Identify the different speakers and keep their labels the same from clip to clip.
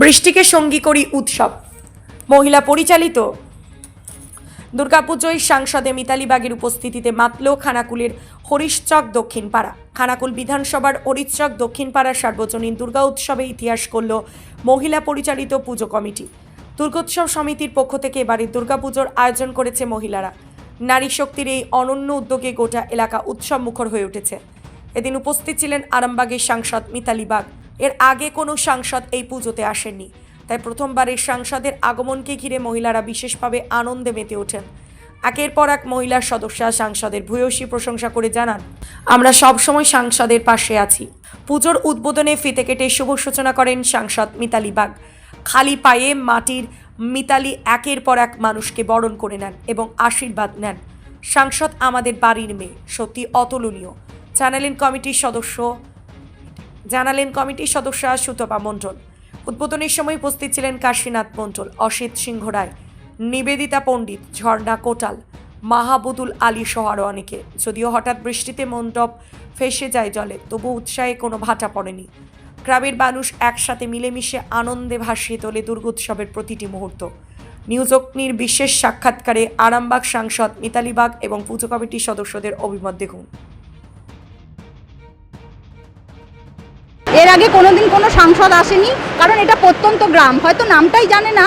Speaker 1: বৃষ্টিকে সঙ্গী করি উৎসব। মহিলা পরিচালিত। দুর্গাপুজোয় সাংসদে মিতালি বাগের উপস্থিতিতে মাতল খানাকুলের হরিশচক দক্ষিণ পাড়া খানাকুল বিধানসভার হরিশচক দক্ষিণ পাড়ার সার্বজনীন দুর্গা উৎসবে ইতিহাস করল মহিলা পরিচালিত পুজো কমিটি। দুর্গোৎসব সমিতির পক্ষ থেকে এবারে দুর্গাপুজোর আয়োজন করেছে মহিলারা। নারী শক্তির এই অনন্য উদ্যোগে গোটা এলাকা উৎসব মুখর হয়ে উঠেছে। এদিন উপস্থিত ছিলেন আরামবাগের সাংসদ মিতালি বাগ। এর আগে কোনো সাংসদ এই পুজোতে আসেননি। তাই প্রথমবারের সাংসদের আগমনকে ঘিরে মহিলারা বিশেষভাবে আনন্দে মেতে ওঠেন। একের পর এক মহিলা সদস্যা সাংসদের ভূয়সী প্রশংসা করে জানান, আমরা সবসময় সাংসদের পাশে আছি। পুজোর উদ্বোধনে ফিতে কেটে শুভ সূচনা করেন সাংসদ মিতালি বাগ। খালি পায়ে মাটির মিতালি একের পর এক মানুষকে বরণ করে নেন এবং আশীর্বাদ নেন। সাংসদ আমাদের বাড়ির মেয়ে, সত্যি অতুলনীয়। জানালেন কমিটির সদস্য জানালেন কমিটির সদস্য সুতপা মণ্ডল। উদ্বোধনের সময় উপস্থিত ছিলেন কাশীনাথ মণ্ডল, অসিত সিংহ রায়, নিবেদিতা পণ্ডিত, ঝর্ণা কোটাল, মাহাবুদুল আলী সহ আরও অনেকে। যদিও হঠাৎ বৃষ্টিতে মণ্ডপ ফেসে যায় জলে, তবু উৎসাহে কোনো ভাটা পড়েনি। গ্রামের মানুষ একসাথে মিলেমিশে আনন্দে ভাসিয়ে তোলে দুর্গোৎসবের প্রতিটি মুহূর্ত। নিউজ অগ্নির বিশেষ সাক্ষাৎকারে আরামবাগ সাংসদ মিতালিবাগ এবং পুজো কমিটির সদস্যদের অভিমত দেখুন।
Speaker 2: এর আগে কোনোদিন কোনো সাংসদ আসেনি, কারণ এটা প্রত্যন্ত গ্রাম। হয়তো নামটাই জানে না,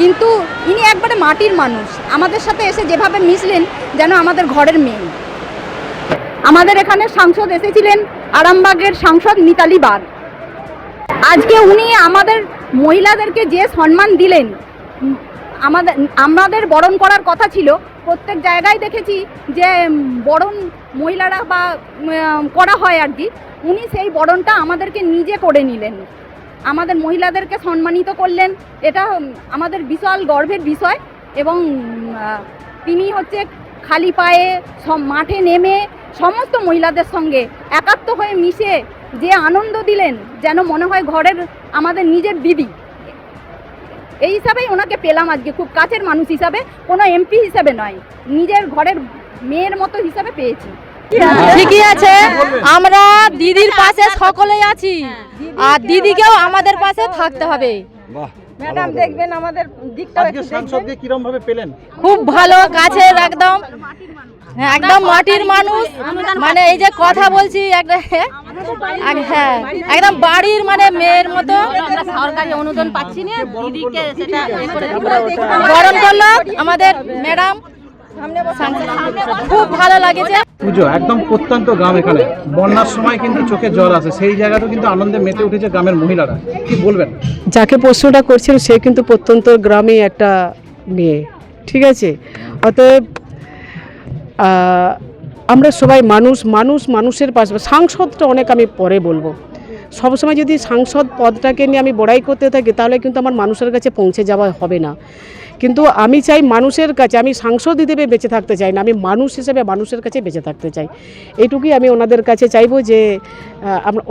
Speaker 2: কিন্তু ইনি একবারে মাটির মানুষ। আমাদের সাথে এসে যেভাবে মিশলেন, যেন আমাদের ঘরের মেয়ে। আমাদের এখানে সাংসদ এসেছিলেন আরামবাগের সাংসদ মিতালি বাগ। আজকে উনি আমাদের মহিলাদেরকে যে সম্মান দিলেন আমাদের আমাদের বরণ করার কথা ছিল। প্রত্যেক জায়গায় দেখেছি যে বরণ মহিলারা বা করা হয় আর কি। উনি সেই বরণটা আমাদেরকে নিজে করে নিলেন। আমাদের মহিলাদেরকে সম্মানিত করলেন। এটা আমাদের বিশাল গর্বের বিষয় এবং তিনি হচ্ছে খালি পায়ে সব মাঠে নেমে সমস্ত মহিলাদের সঙ্গে একাত্ম হয়ে মিশে যে আনন্দ দিলেন, যেন মনে হয় ঘরের আমাদের নিজের দিদি। এই হিসাবেই ওনাকে পেলাম আজকে খুব কাছের মানুষ হিসাবে কোনো এমপি হিসাবে নয়। নিজের ঘরের মেয়ের মতো হিসাবে পেয়েছি।
Speaker 3: ঠিকই আছে আমরা দিদির পাশে সকলেই আছি আর দিদিকেও আমাদের পাশে থাকতে হবে।
Speaker 2: ম্যাডাম দেখবেন আমাদের দিকটা
Speaker 4: কিরম ভাবে পেলেন?
Speaker 3: খুব ভালো কাছে একদম। একদম মাটির মানুষ। মানে এই যে কথা বলছি একটা হ্যাঁ একদম বাড়ির মানে মেয়ের মতো। আমরা সরকারি অনুদান পাচ্ছি না দিদিকে সেটা বরণ করল আমাদের ম্যাডাম খুব ভালো লাগেছে।
Speaker 4: পুজো একদম প্রত্যন্ত গ্রাম এখানে। বন্যার সময় কিন্তু চোখে জল আসে। সেই জায়গাটা কিন্তু আনন্দে মেতে উঠেছে গ্রামের মহিলারা। কি বলবেন?
Speaker 5: যাকে প্রশ্নটা করছেন সে কিন্তু প্রত্যন্ত গ্রামে একটা মেয়ে। ঠিক আছে? অতএব আমরা সবাই মানুষ মানুষ মানুষের পাশে সাংসদটা অনেক আমি পরে বলব। সবসময় যদি সাংসদ পদটাকে নিয়ে আমি বড়াই করতে থাকি, তাহলে কিন্তু আমার মানুষের কাছে পৌঁছে যাওয়া হবে না। কিন্তু আমি চাই মানুষের কাছে, আমি সাংসদ হিসেবে বেঁচে থাকতে চাই না, আমি মানুষ হিসেবে মানুষের কাছে বেঁচে থাকতে চাই। এইটুকুই আমি ওনাদের কাছে চাইব যে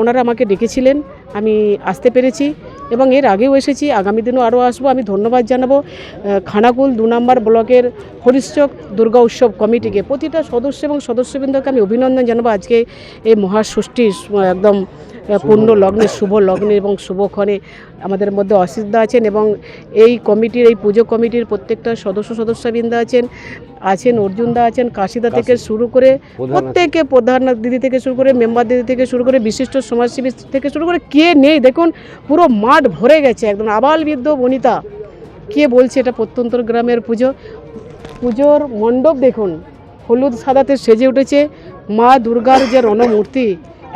Speaker 5: ওনারা আমাকে ডেকেছিলেন, আমি আসতে পেরেছি এবং এর আগেও এসেছি, আগামী দিনও আরও আসব, আমি ধন্যবাদ জানাব খানাকুল দু নম্বর ব্লকের হরিশ্চক দুর্গা উৎসব কমিটিকে। প্রতিটা সদস্য এবং সদস্যবৃন্দকে আমি অভিনন্দন জানাব আজকে এই মহাষষ্ঠীর একদম পূর্ণ লগ্নে। শুভ লগ্নে এবং শুভক্ষণে আমাদের মধ্যে অসিদ্ধা আছেন এবং এই কমিটির এই পুজো কমিটির প্রত্যেকটা সদস্য সদস্যবৃন্দ আছেন আছেন অর্জুনদা আছেন কাশিদা থেকে শুরু করে প্রত্যেকে প্রধান দিদি থেকে শুরু করে মেম্বার দিদি থেকে শুরু করে বিশিষ্ট সমাজসেবী থেকে শুরু করে কে নেই? দেখুন পুরো মাঠ ভরে গেছে একদম আবাল বৃদ্ধ বনিতা। কে বলছে এটা প্রত্যন্ত গ্রামের পুজো? পুজোর মণ্ডপ দেখুন হলুদ সাদাতে সেজে উঠেছে মা দুর্গার যে রণমূর্তি।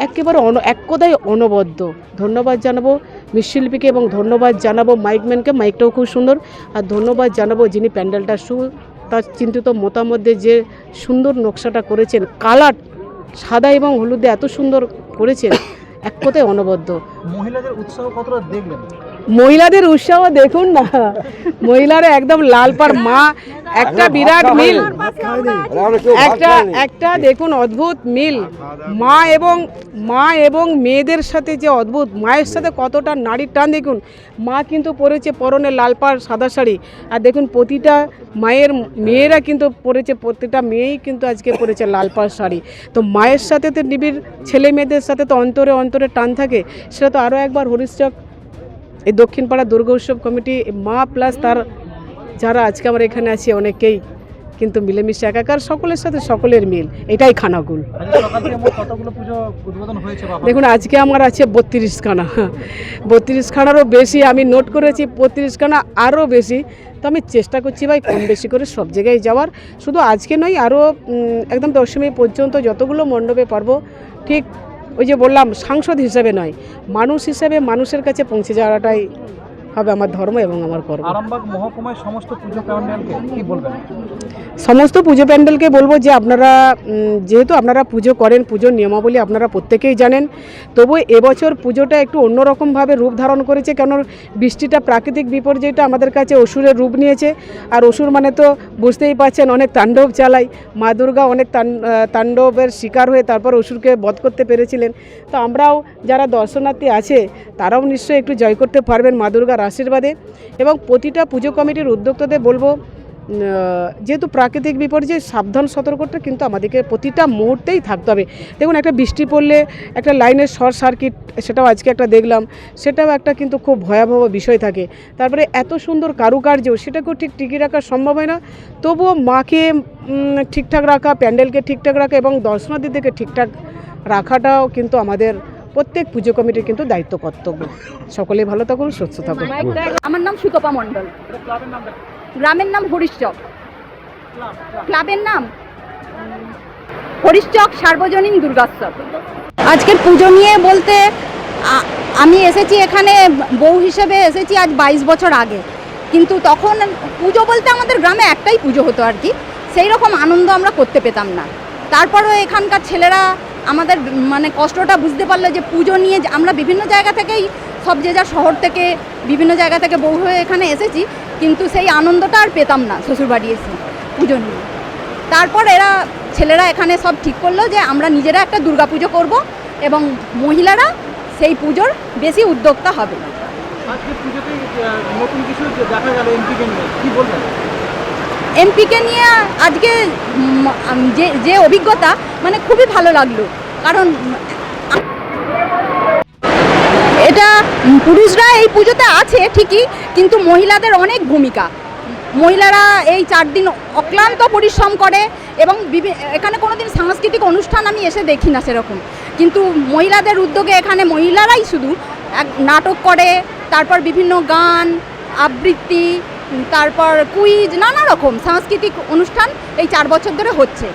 Speaker 5: একেবারে অন এক কথায় অনবদ্য। ধন্যবাদ জানাব মৃৎশিল্পীকে এবং ধন্যবাদ জানাব মাইকম্যানকে মাইকটাও খুব সুন্দর। আর ধন্যবাদ জানাব যিনি প্যান্ডেলটা সু, তার চিন্তিত মতামত যে সুন্দর নকশাটা করেছেন। কালার সাদা এবং হলুদে এত সুন্দর করেছেন এক কথায় অনবদ্য।
Speaker 4: মহিলাদের উৎসাহ কতটা দেখলেন?
Speaker 5: মহিলাদের উৎসাহ দেখুন না। মহিলারা একদম লাল পার মা একটা বিরাট মিল। একটা একটা দেখুন অদ্ভুত মিল। মা এবং মা এবং মেয়েদের সাথে যে অদ্ভুত মায়ের সাথে কতটা নারীর টান দেখুন। মা কিন্তু পরেছে পরনে লাল পাড় সাদা শাড়ি। আর দেখুন প্রতিটা মায়ের মেয়েরা কিন্তু পরেছে প্রতিটা মেয়েই কিন্তু আজকে পরেছে লাল পাড় শাড়ি। তো মায়ের সাথে তো নিবিড় ছেলে মেয়েদের সাথে তো অন্তরে অন্তরে টান থাকে। সেটা তো আরও একবার হরিশ্চক এই দক্ষিণপাড়া দুর্গা উৎসব কমিটি মা প্লাস তার যারা আজকে আমরা এখানে আছি অনেকেই কিন্তু মিলেমিশে একাকার, সকলের সাথে সকলের মিল, এটাই
Speaker 4: বা
Speaker 5: দেখুন, আজকে আমার আছে বত্রিশ খানা। বত্রিশ খানারও বেশি, আমি নোট করেছি বত্রিশ খানা আরও বেশি। তো আমি চেষ্টা করছি ভাই কম বেশি করে সব জায়গায় যাওয়ার। শুধু আজকে নয়, আরও একদম দশমী পর্যন্ত যতগুলো মণ্ডপে পারব, ঠিক ওই যে বললাম সাংসদ হিসেবে নয় মানুষ হিসেবে মানুষের কাছে পৌঁছে যাওয়াটাই হবে আমার ধর্ম এবং আমার কর্ম।
Speaker 4: আরামবাগ মহকুমায় সমস্ত পুজো প্যান্ডেলকে কি বলবেন?
Speaker 5: সমস্ত পুজো প্যান্ডেলকে বলব যে আপনারা যেহেতু আপনারা পুজো করেন পুজোর নিয়মাবলী আপনারা প্রত্যেকেই জানেন তবু এবছর পুজোটা একটু অন্যরকমভাবে রূপ ধারণ করেছে কেন বৃষ্টিটা প্রাকৃতিক বিপর্যয়টা আমাদের কাছে অসুরের রূপ নিয়েছে আর অসুর মানে তো বুঝতেই পারছেন অনেক তাণ্ডব চালায়। মা দুর্গা অনেক তাণ্ডবের শিকার হয়ে তারপর অসুরকে বধ করতে পেরেছিলেন। তো আমরাও যারা দর্শনার্থী আছে তারাও নিশ্চয়ই একটু জয় করতে পারবেন মা দুর্গার আশীর্বাদে এবং প্রতিটা পুজো কমিটির উদ্যোক্তাদের বলব যেহেতু প্রাকৃতিক বিপর্যয় সাবধান সতর্কটা কিন্তু আমাদেরকে প্রতিটা মুহূর্তেই থাকতে হবে। দেখুন, একটা বৃষ্টি পড়লে একটা লাইনের শর্ট সার্কিট সেটাও আজকে একটা দেখলাম, সেটাও একটা কিন্তু খুব ভয়াবহ বিষয় থাকে। তারপরে এত সুন্দর কারুকার্য, সেটাকেও ঠিক টিকিয়ে রাখা সম্ভব হয় না। তবুও মাকে ঠিকঠাক রাখা, প্যান্ডেলকে ঠিকঠাক রাখা এবং দর্শনার্থীদেরকে ঠিকঠাক রাখাটাও কিন্তু আমাদের প্রত্যেক পুজো কমিটির কিন্তু দায়িত্ব কর্তব্য। সকলেই ভালো থাকুন সুস্থ থাকুন।
Speaker 2: আমার নাম সুতপা মণ্ডল। গ্রামের নাম হরিশচক। ক্লাবের নাম? হরিশচক সার্বজনীন দুর্গোৎসব আজকের পুজো নিয়ে বলতে আমি এসেছি এখানে বউ হিসেবে এসেছি আজ বাইশ বছর আগে। কিন্তু তখন পুজো বলতে আমাদের গ্রামে একটাই পুজো হতো আর কি। সেই রকম আনন্দ আমরা করতে পেতাম না। তারপরও এখানকার ছেলেরা আমাদের মানে কষ্টটা বুঝতে পারল যে পুজো নিয়ে আমরা বিভিন্ন জায়গা থেকেই সব যে যা শহর থেকে বিভিন্ন জায়গা থেকে বউ হয়ে এখানে এসেছি, কিন্তু সেই আনন্দটা আর পেতাম না শ্বশুরবাড়ি এসে পুজো নিয়ে। তারপর এরা, ছেলেরা এখানে সব ঠিক করল যে আমরা নিজেরা একটা দুর্গা পুজো করব এবং মহিলারা সেই পুজোর বেশি উদ্যোক্তা হবে।
Speaker 4: আজকে পুজোতে নতুন কিছু দেখা গেল বলবেন?
Speaker 2: এমপিকে নিয়ে আজকে যে যে অভিজ্ঞতা মানে খুবই ভালো লাগল। কারণ এটা পুরুষরা এই পুজোতে আছে ঠিকই, কিন্তু মহিলাদের অনেক ভূমিকা। মহিলারা এই চার দিন অক্লান্ত পরিশ্রম করে এবং এখানে কোনো দিন সাংস্কৃতিক অনুষ্ঠান আমি এসে দেখি না সেরকম। কিন্তু মহিলাদের উদ্যোগে এখানে মহিলারাই শুধু এক নাটক করে, তারপর বিভিন্ন গান, আবৃত্তি তারপর কুইজ, নানা রকম সাংস্কৃতিক অনুষ্ঠান এই চার বছর ধরে হচ্ছে।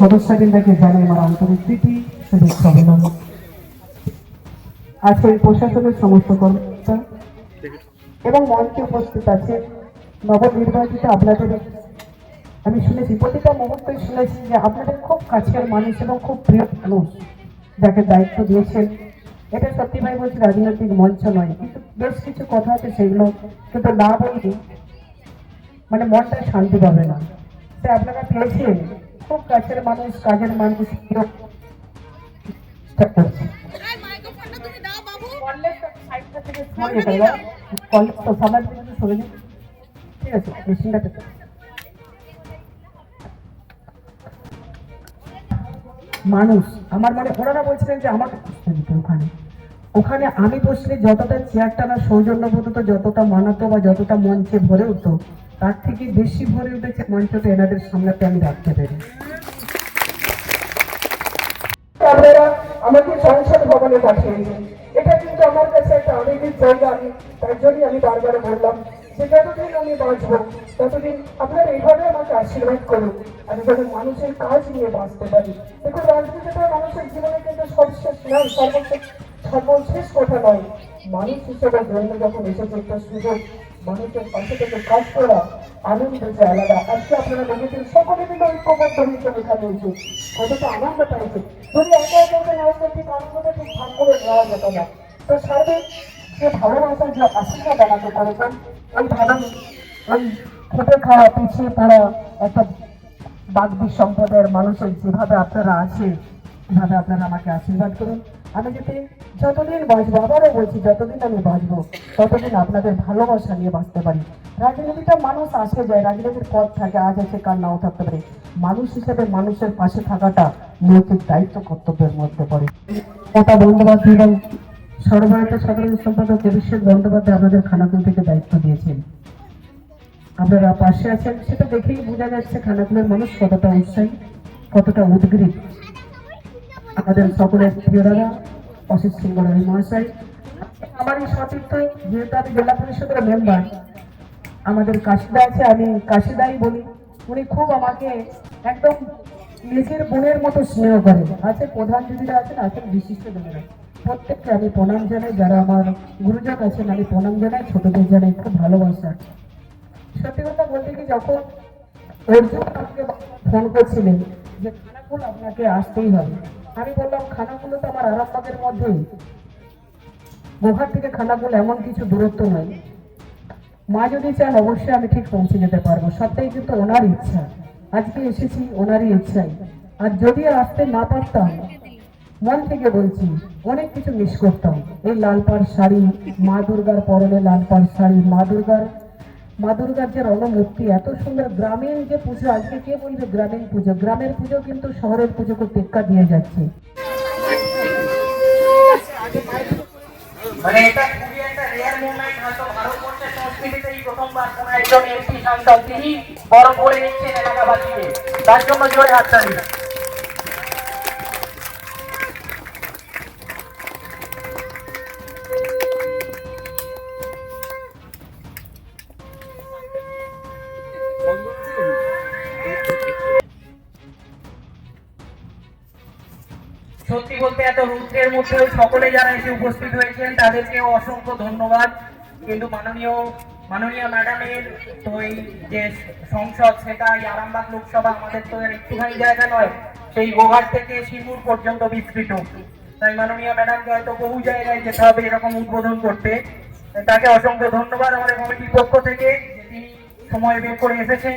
Speaker 6: সদস্যবৃন্দকে জানাই আমার আন্তরিক প্রীতি প্রশাসনের সমস্ত কর্মকর্তা এবং মঞ্চে উপস্থিত আছে নবনির্বাচিত আপনাদের। আমি শুনেছি প্রতিটা মুহূর্তে শুনেছি যে আপনাদের খুব কাছের মানুষ এবং খুব প্রিয় মানুষ যাকে দায়িত্ব দিয়েছেন এটা সত্যি ভাই বলছি রাজনৈতিক মঞ্চ নয় কিন্তু বেশ কিছু কথা আছে সেগুলো কিন্তু না বললে মানে মনটা শান্তি পাবে না। তাই আপনারা পেয়েছেন? খুব কাছের মানুষ কাজের মানুষ। ঠিক আছে মেশিনটা মানুষ আমার মানে ওনারা বলছিলেন যে আমাকে ওখানে। ওখানে আমি বসলে যতটা চেয়ারটা না সৌজন্যবোধ যতটা মানাতো বা যতটা মঞ্চে ভরে উঠতো, তার থেকে বেশি ভরে উঠেছে মঞ্চটা এনাদের সামনেতে আমি রাখতে পেরে আপনারা আমাকে সংসদ ভবনে পাঠিয়েছেন। এটা কিন্তু আমার কাছে একটা আবেগের জায়গা, আমি তার জন্যই আমি বারবার বললাম, যে যতদিন আমি বাঁচবো, ততদিন আপনারা এইভাবে আমাকে আশীর্বাদ করুন। আমি যেন মানুষের কাজ নিয়ে বাঁচতে পারি। দেখুন রাজনীতিটা মানুষের জীবনে কিন্তু সবশেষ নয় সর্বশেষ সর্বশেষ কথা নয়। মানুষ হিসেবে জন্ম যখন এসেছে একটা সুযোগ মানুষের পাশে থেকে কাজ করা আনন্দ যে আলাদা। আজকে আপনারা দেখেছেন সকলে মিলে ঐক্যবদ্ধ হিসেবে এখানে এসে। কতটা আনন্দ পাইছে। যদি একে একে নেওয়া যায়, ঠিক আনন্দটা ঠিক ভাগ করে নেওয়া যেত না। তো সার্বিক যে ভালোবাসার যে আশীর্বাদ আমাকে করেছেন এই ভালো ওই খেটে খাওয়া পিছিয়ে পড়া একটা বাগদি সম্প্রদায়ের মানুষের যেভাবে আপনারা আছে এভাবে আপনারা আমাকে আশীর্বাদ করুন। আমি যদি যতদিন বাঁচবো, আবারও বলছি, যতদিন আমি বাঁচবো, ততদিন আপনাদের ভালোবাসা নিয়ে বাঁচতে পারি। রাজনীতিটা মানুষ আসে যায়, রাজনীতির পথ থাকে, আজ আছে কার নাও থাকতে পারে। মানুষ হিসেবে মানুষের পাশে থাকাটা নৈতিক দায়িত্ব কর্তব্যের মধ্যে পড়ে। মমতা বন্দ্যোপাধ্যায় এবং সর্বভারতীয় সাধারণ সম্পাদক অভিষেক বন্দ্যোপাধ্যায় আমাদের খানাকুল থেকে দায়িত্ব দিয়েছেন। আপনারা পাশে আছেন, সেটা দেখেই বোঝা যাচ্ছে খানাকুলের মানুষ কতটা উৎসাহী, কতটা উদ্গ্রীব। আমাদের সকলের প্রিয় দাদা অসিত সিংহ রায় মহাশয় আমার এই সতীর্থ যেহেতু আমি জেলা পরিষদের মেম্বার আমাদের কাশিদা আছে, আমি কাশিদাই বলি। উনি খুব আমাকে একদম নিজের বোনের মতো স্নেহ করেন আছে প্রধান দিদিরা আছেন আছেন বিশিষ্ট জনেরা প্রত্যেককে আমি প্রণাম জানাই। যারা আমার গুরুজন আছেন, আমি প্রণাম জানাই। ছোটদের জানাই খুব ভালোবাসা। সত্যি কথা বলতে কি, যখন অর্জুন আমাকে ফোন করছিলেন যে খানাকুল আপনাকে আসতেই হবে। আমি বললাম খানাকুলো তো আমার আরামবাগের মধ্যেই গোঘাট থেকে খানাকুল এমন কিছু দূরত্ব নয় মা যদি চান, অবশ্যই আমি ঠিক পৌঁছে যেতে পারব। সবটাই কিন্তু ওনার ইচ্ছা। আজকে এসেছি ওনারই ইচ্ছাই আর যদি আসতে না পারতাম, মন থেকে বলছি, অনেক কিছু মিস করতাম। এই লাল পাড় শাড়ি, মা দুর্গার পরনে লাল পাড় শাড়ি, মা দুর্গার মা দুর্গার যে রণমূর্তি এত সুন্দর গ্রামীণ যে পুজো, আজকে কে বলবে গ্রামীণ পুজো? গ্রামের পুজো কিন্তু শহরের পুজোকে টেক্কা দিয়ে যাচ্ছে।
Speaker 7: মানে এটা খুবই একটা রেয়ার মুভমেন্ট হয়তো ভারতবর্ষের সংস্কৃতিতে এই প্রথমবার কোন একজন এমপি সাংসদ তিনি বরং করে নিচ্ছেন এলাকাবাসীকে। তার জন্য জোরে হাততালি। সত্যি বলতে এত রুদ্রের মধ্যেও সকলে যারা এসে উপস্থিত হয়েছেন তাদেরকেও অসংখ্য ধন্যবাদ। কিন্তু মাননীয় মাননীয় ম্যাডামের তো এই যে সংসদ, সেটা এই আরামবাগ লোকসভা আমাদের তো একটুখানি জায়গা নয়, সেই গোঘাট থেকে শিমুর পর্যন্ত বিস্তৃত। তাই মাননীয় ম্যাডামকে হয়তো বহু জায়গায় যেতে হবে এরকম উদ্বোধন করতে। তাকে অসংখ্য ধন্যবাদ আমাদের কমিটির পক্ষ থেকে তিনি সময় বের করে এসেছেন।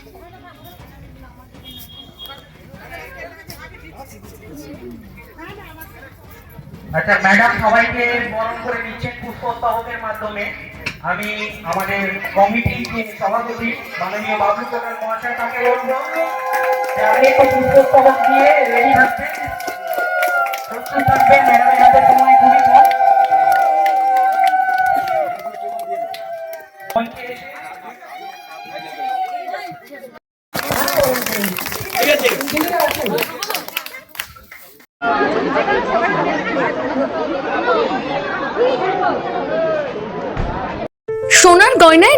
Speaker 7: আচ্ছা ম্যাডাম সবাইকে বরণ করে নিচ্ছেন পুষ্পস্তবকের মাধ্যমে। আমি আমাদের কমিটির সভাপতি মাননীয় বাবলু কোটাল মহাশয় তাকে বলব পুষ্পস্তবক দিয়ে রেডি থাকবেন, প্রস্তুত থাকবেন ম্যাডামের হাতে সময় খুবই কম মঞ্চে এসে
Speaker 8: সোনার গয়নায়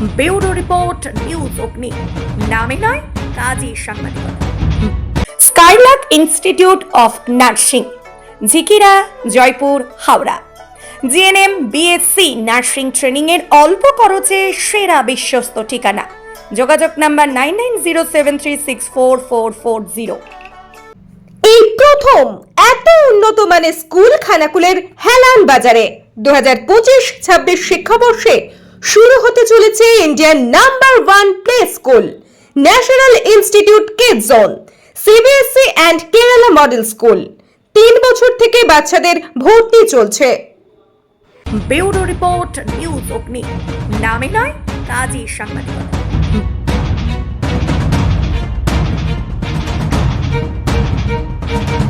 Speaker 1: bureau report, news Agni. নামে নয়, কাজী সাংবাদিকতা Skylark institute of nursing, Jhikira, Joypur, Howrah. GNM, BSc nursing training এর অল্প খরচে সেরা বিশ্বস্ত ঠিকানা। যোগাযোগ number nine nine zero seven three six four four four zero.
Speaker 9: এই প্রথম এত উন্নত মানের স্কুল খানাকুলের হেলান বাজারে। দু হাজার পঁচিশ ছাব্বিশ শিক্ষাবর্ষে শুরু হতে চলেছে ইন্ডিয়ার number one play school, national institute kid zone CBSE and Kerala model school. তিন বছর থেকে বাচ্চাদের ভর্তি চলছে।
Speaker 1: Bureau report, news Agni. নামে নয় কাজী সাংবাদিক। thank you